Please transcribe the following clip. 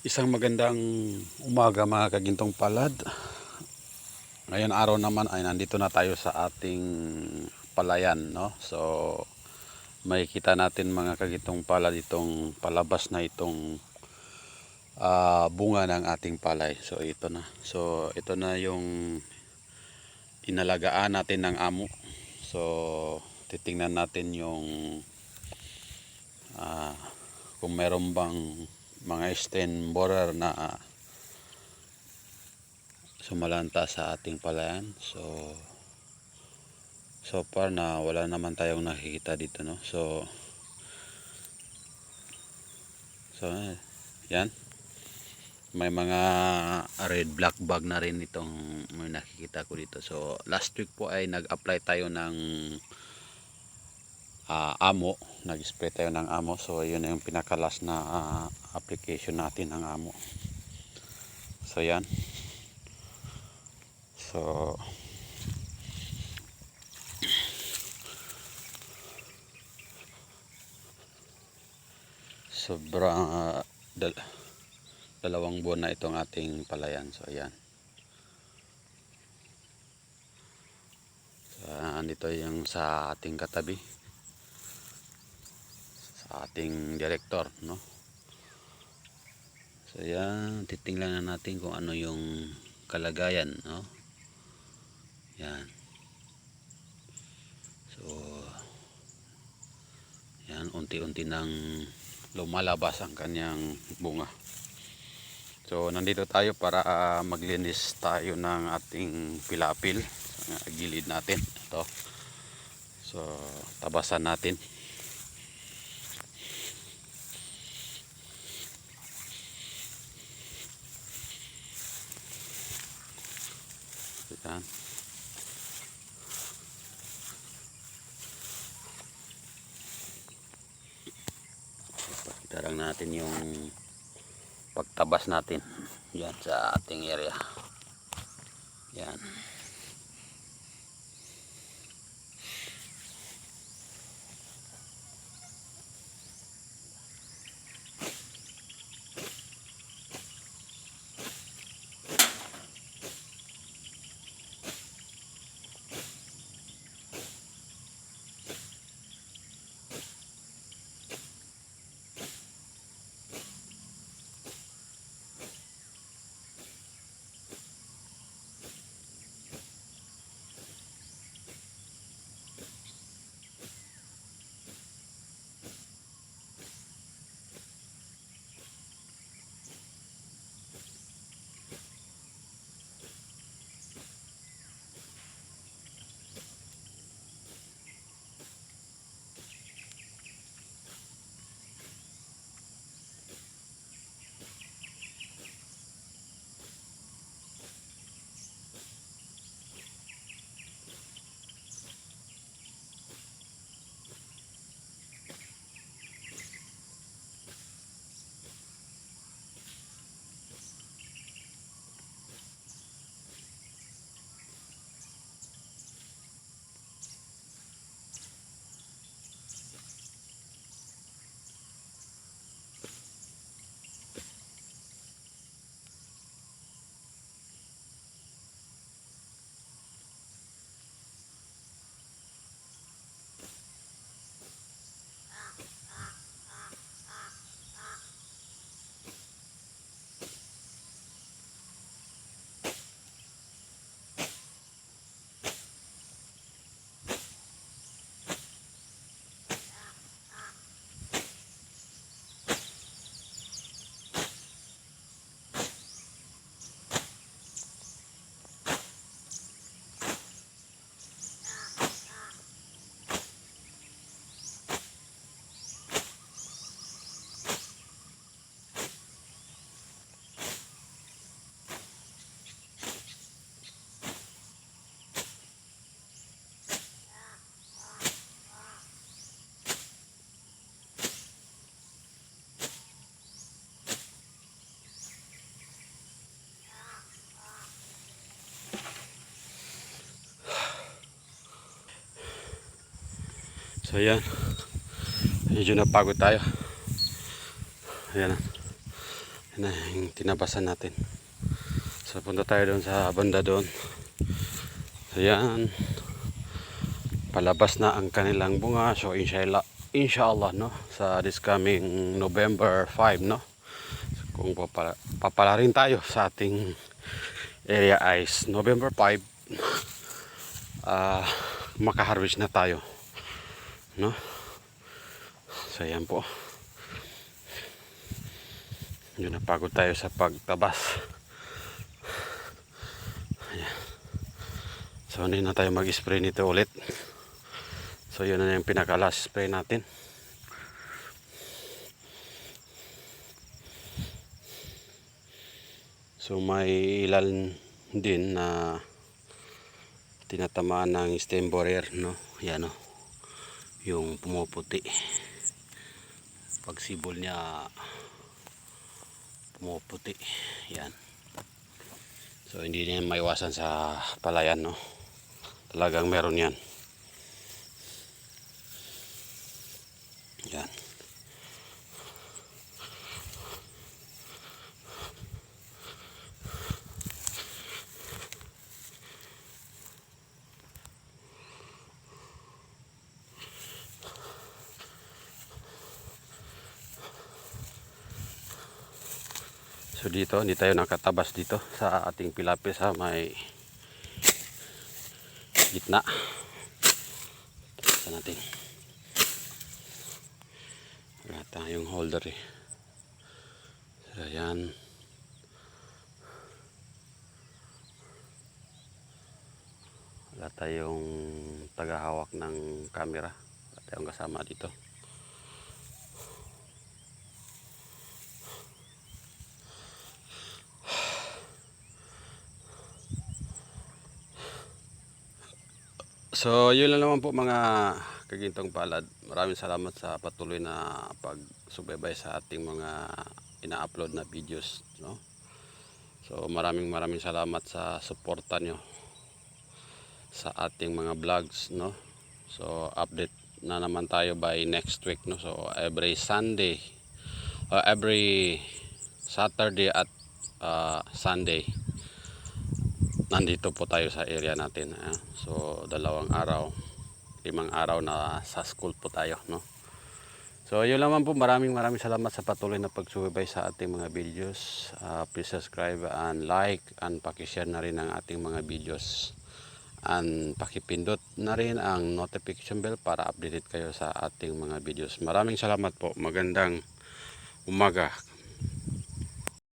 Isang magandang umaga mga kagintong palad. Ngayon araw naman ay nandito na tayo sa ating palayan, no? So makikita natin mga kagintong palad itong palabas na itong ah, bunga ng ating palay. So ito na. So ito na yung inalagaan natin ng amo. So titingnan natin yung ah, kung meron bang mga stem borer na ah, sumalanta sa ating palayan. So so far na wala naman tayong nakikita dito no. So So eh, yan. May mga red black bag na rin itong may nakikita ko dito. So last week po ay nag-apply tayo ng ah, amo, nag-spray tayo ng amo. So yun yung pinakalas na ah, application natin ng amo. So yan. So sobrang ah, dal- dalawang buwan na itong ating palayan. So ayan. So, andito yung sa ating katabi ating director no? So yan. Titingnan na natin kung ano yung kalagayan no? Yan. So yan. Unti-unti nang lumalabas ang kanyang bunga. So nandito tayo para ah, maglinis tayo ng ating pilapil sa gilid natin. Ito. So tabasan natin Yan. Lang natin yung pagtabas natin yan sa ating area. Yan. So yan. Medyo napagod tayo. Ayan. na yung tinabasan natin. So punta tayo doon sa banda doon. So yan. Palabas na ang kanilang bunga. So inshallah, inshallah no sa this coming November 5 no. So, kung papala, papala rin tayo sa ating area is November 5 ah makaharvest na tayo no? So yan po. Yun napagod tayo sa pagtabas. Ayan. so hindi na tayo mag spray nito ulit. So yun na yung pinaka last spray natin. So may ilan din na tinatamaan ng stem borer no? Yan no yung pumuputi. Pag sibol niya pumuputi. Yan. So hindi niya maiwasan sa palayan no? Talagang meron yan So dito, hindi tayo nakatabas dito sa ating pilapis sa may gitna. Tapasan natin. Wala tayong holder eh. So yan. Wala tayong tagahawak ng camera. Wala tayong kasama dito. So, yun lang naman po mga kagintong palad. Maraming salamat sa patuloy na pagsubaybay sa ating mga ina-upload na videos. No? So, maraming maraming salamat sa suporta nyo sa ating mga vlogs. No? So, update na naman tayo by next week. No? So, every Sunday, uh, every Saturday at uh, Sunday, nandito po tayo sa area natin. ah. So, dalawang araw, limang araw na sa school po tayo, no? So, yun naman po. Maraming maraming salamat sa patuloy na pagsubaybay sa ating mga videos. Ah, please subscribe and like and pakishare na rin ang ating mga videos. And pakipindot na rin ang notification bell para updated kayo sa ating mga videos. Maraming salamat po. Magandang umaga